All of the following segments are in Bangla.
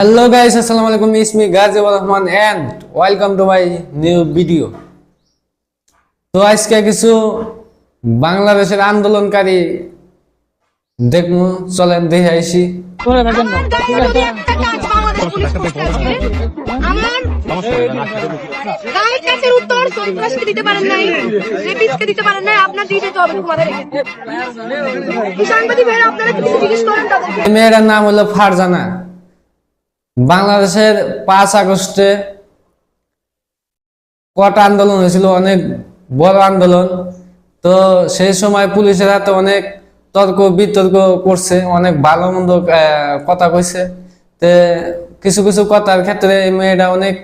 হ্যালো গাইস আসসালামু আলাইকুম it's me Gazibur Rahman and welcome to my new video তো আজকে কিছু বাংলাদেশের আন্দোলনকারী দেখমু চলেন দেখে আইসি মেয়েটার নাম হলো ফারজানা। বাংলাদেশের পাঁচ আগস্টে কটা আন্দোলন হয়েছিল? অনেক বড় আন্দোলন। তো সেই সময় পুলিশের হাতে অনেক তর্ক বিতর্ক করছে, অনেক ভালো মন্দ কথা কইছে। তে কিছু কিছু কথার ক্ষেত্রে এই মেয়েটা অনেক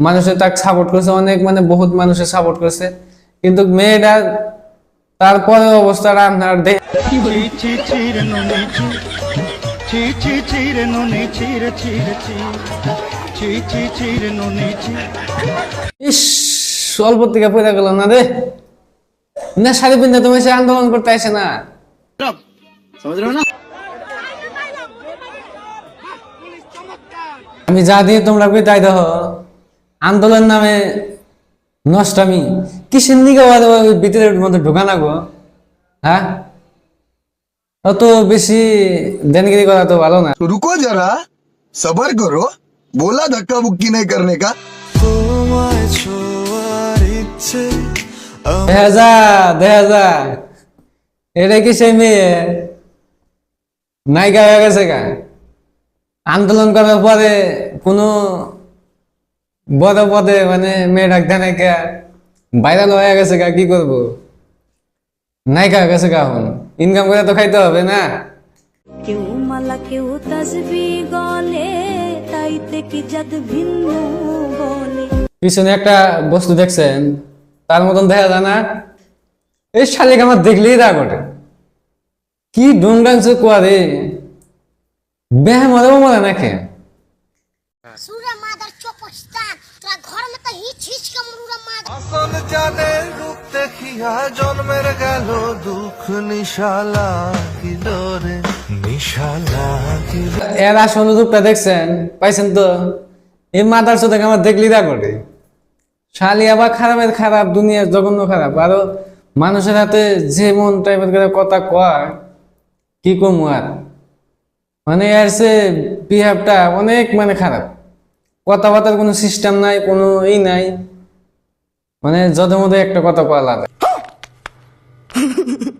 মানুষের তাকে সাপোর্ট করছে, অনেক মানে বহুত মানুষের সাপোর্ট করছে। কিন্তু মেয়েটা তারপরে অবস্থাটা আপনার দেখ চি চি চিরে নুনি চিরে চিরে চি চি চি চিরে নুনি চি ইস অল্প থেকে পয়দা গেল না রে। না শাড়ি পিন্ধে তুমি সে আন্দোলন করতে আসে না। আমি যা দিয়ে তোমরা পিতাই দেহ আন্দোলন নামে নষ্টামি। কিসের নিকে ওই ভিতরের মধ্যে ঢোকা না গো? হ্যাঁ? অত বেশি দেনগিরি করা তো ভালো না। রুকো যারা সবার করো বলা ধাক্কা বুক্কি নাই করনে কা। দেখা যা এটা কি সেই মেয়ে? নায়িকা হয়ে গেছে গা। আন্দোলন করার পরে কোনো বড় পদে মানে মেয়ে ডাক্তার নায়িকা ভাইরাল হয়ে গেছে গা কি করব? নায়িকা হয়ে গেছে কা এখন। ইনকাম করে তো খাইতে হবে না? কেউ মালা কেউ তাসবি গলে তাইতে কি জাত ভিন্ন বলে? পিছনে একটা বস্তু দেখছেন তার মতন দেখা যায় না? এই শালিক আমার দেখলেই রাগ ওঠে। কি ডুংডাংস কোয়া রে বেহ মরে মরে নাকি সুরা মাদার চোপস্তান তোরা ঘর মতো হিচ হিচ কামড়ুরা মাদার আসল জানে রূপ দেখিয়া জন্মের গেল। এর আসল রূপটা দেখছেন? পাইছেন তো? এই মাদার সাথে আমার দেখলেই রাগ ওঠে শালি আবার খারাপের খারাপ, দুনিয়ার জঘন্য খারাপ। আরও মানুষের হাতে যে মন টাইপের করে কথা কয়, কি কমু আর? মানে এর সে বিহেভটা অনেক মানে খারাপ। কথাবার্তার কোনো সিস্টেম নাই, কোনো ই নাই। মানে যদের মধ্যে একটা কথা কয়া লাগে